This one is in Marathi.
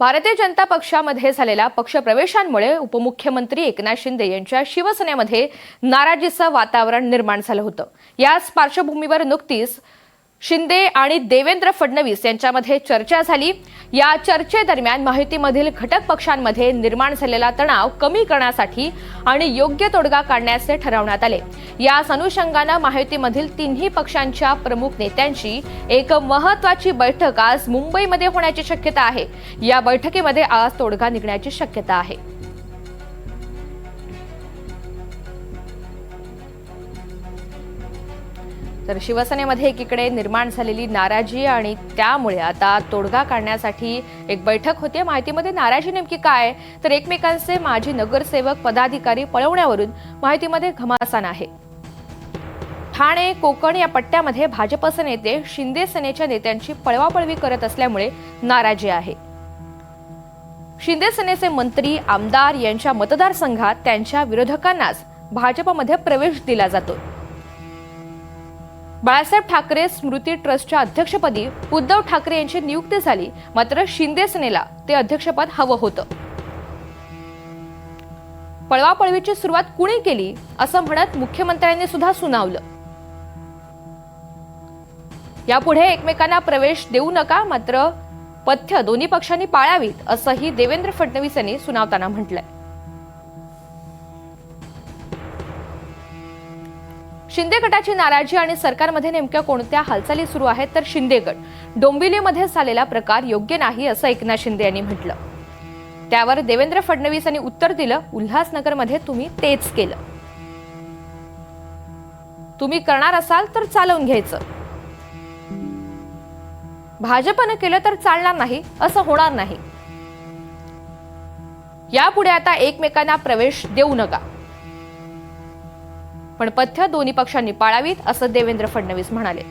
भारतीय जनता पक्षामध्ये झालेल्या पक्षप्रवेशांमुळे उपमुख्यमंत्री एकनाथ शिंदे यांच्या शिवसेनेमध्ये नाराजीचं वातावरण निर्माण झालं होतं. याच पार्श्वभूमीवर नुकतीच शिंदे आणि देवेंद्र फडणवीस यांच्यामध्ये चर्चा झाली. या चर्चेदरम्यान माहितीमधील घटक पक्षांमध्ये निर्माण झालेला तणाव कमी करण्यासाठी आणि योग्य तोडगा काढण्याचे ठरवण्यात आले. याच अनुषंगानं माहितीमधील तिन्ही पक्षांच्या प्रमुख नेत्यांची एक महत्वाची बैठक आज मुंबईमध्ये होण्याची शक्यता आहे. या बैठकीमध्ये आज तोडगा निघण्याची शक्यता आहे. तर शिवसेनेमध्ये एकीकडे निर्माण झालेली नाराजी आणि त्यामुळे आता तोडगा काढण्यासाठी एक बैठक होते. माहितीमध्ये नाराजी नेमकी काय? तर एकमेकांचे माजी नगरसेवक पदाधिकारी पळवण्यावरून माहितीमध्ये घमासान आहे. ठाणे कोकण या पट्ट्यामध्ये भाजपचे नेते शिंदे सेनेच्या नेत्यांची पळवापळवी करत असल्यामुळे नाराजी आहे. शिंदे सेनेचे मंत्री आमदार यांच्या मतदारसंघात त्यांच्या विरोधकांनाच भाजपमध्ये प्रवेश दिला जातो. बाळासाहेब ठाकरे स्मृती ट्रस्टच्या अध्यक्षपदी उद्धव ठाकरे यांची नियुक्ती झाली मात्र शिंदे सेनेला ते अध्यक्षपद हवं होतं. पळवापळवीची सुरुवात कुणी केली असं म्हणत मुख्यमंत्र्यांनी सुद्धा सुनावलं. यापुढे एकमेकांना प्रवेश देऊ नका मात्र पथ्य दोन्ही पक्षांनी पाळावीत असंही देवेंद्र फडणवीस यांनी सुनावताना म्हटलंय. शिंदे गटाची नाराजी आणि सरकारमध्ये नेमक्या कोणत्या हालचाली सुरू आहेत तर शिंदे गट. डोंबिवलीमध्ये झालेला प्रकार योग्य नाही असं एकनाथ शिंदे यांनी म्हटलं. त्यावर देवेंद्र फडणवीस यांनी उत्तर दिलं उल्हासनगरमध्ये तुम्ही तेच केलं. तुम्ही करणार असाल तर चालवून घ्यायचं. भाजपनं केलं तर चालणार नाही असं होणार नाही. यापुढे आता एकमेकांना प्रवेश देऊ नका. पण पथ्य दोन्ही पक्षांनी पाळावीत असं देवेंद्र फडणवीस म्हणाले